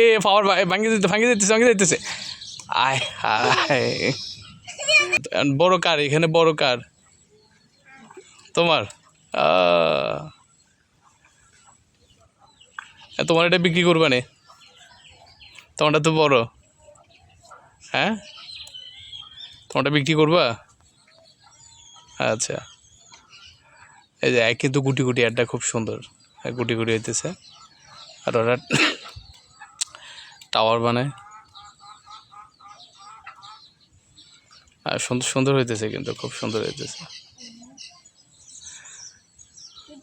এ পাওয়ার ভাঙিয়ে দিতে, ভাঙিয়ে দিতেছে ভাঙিয়ে দিতেছে। আয়, হায়। বড় কার, এখানে বড় কার? তোমার। তোমার এটা বিক্রি করবে না। তোমারটা তো বড়। হ্যাঁ? তোমারটা বিক্রি করবা? আচ্ছা। এই যে কিন্তু গুটি গুটি আড্ডা খুব সুন্দর। গুটি গুটি হইতেছে। আর ওরা টাওয়ার বানায়। আর সুন্দর সুন্দর হইতেছে কিন্তু খুব সুন্দর হইতেছে।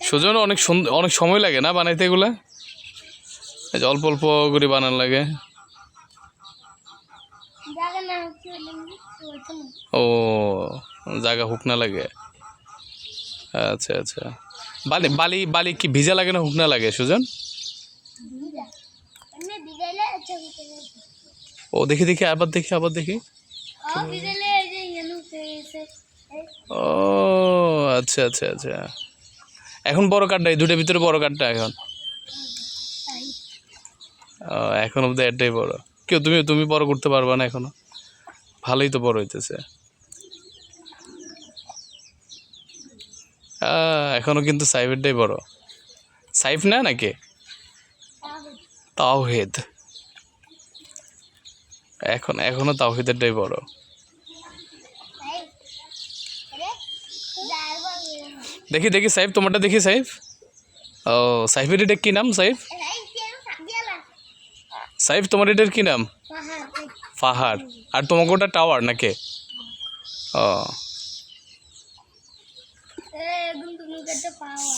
সুজন অনেক সুন্দর অনেক সময় লাগে না বানাইতে এগুলা? অল্প অল্প করে বানান লাগে। ও জায়গা হুক না লাগে। আচ্ছা আচ্ছা। বালি বালি বালি কি ভিজা লাগে না হুক না লাগে সুজন দিদা এমনি দিদাইলে আচ্ছা ভিতরে ও দেখি দেখি আবার দেখি আবার দেখি। ও আচ্ছা আচ্ছা আচ্ছা। এখন বড় কাঠটা এই দুটোর ভিতরে বড় কাঠটা এখন? ও, এখন অব্দি একটাই বড়। কেউ তুমি তুমি বড় করতে পারবা না এখনও। ভালোই তো বড় হইতেছে। এখনও কিন্তু সাইফেরটাই বড়। সাইফ না নাকি? তাওহিদ। এখন এখনও তাওহিদেরটাই বড়। দেখি দেখি সাহেব তোমারটা দেখি সাহেব ও সাহেবের এটা কি নাম সাহেব সাইফ তোমার এটার কি নাম? পাহাড় আর তোমাকে ওটা টাওয়ার নাকি? ও। এ একদম তুমি কত পাওয়া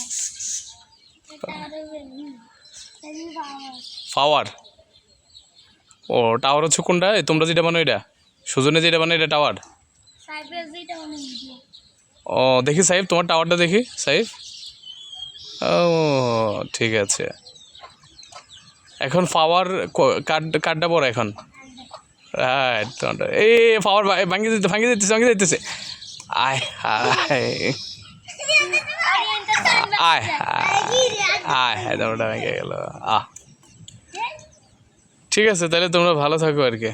এটা আরও বেশি তুমি পাওয়া পাওয়ার ও টাওয়ার হচ্ছে কোনটা? তোমরা যেটা বানো এটা? সুজনে যেটা বানো এটা টাওয়ার ও দেখি সাহেব তোমার টাওয়ারটা দেখি সাহেব ও ঠিক আছে। এখন পাওয়ার কার্ড কার্ডটা বড় এখন। এই পাওয়ার ভাঙিয়ে দিতে ভাঙিয়ে দিতেছে ভাঙিয়ে দিতেছে। আয় হায় আয় আয় হায় তোমারটা ভেঙে গেল। আহ। ঠিক আছে তাহলে তোমরা ভালো থাকো আর কি।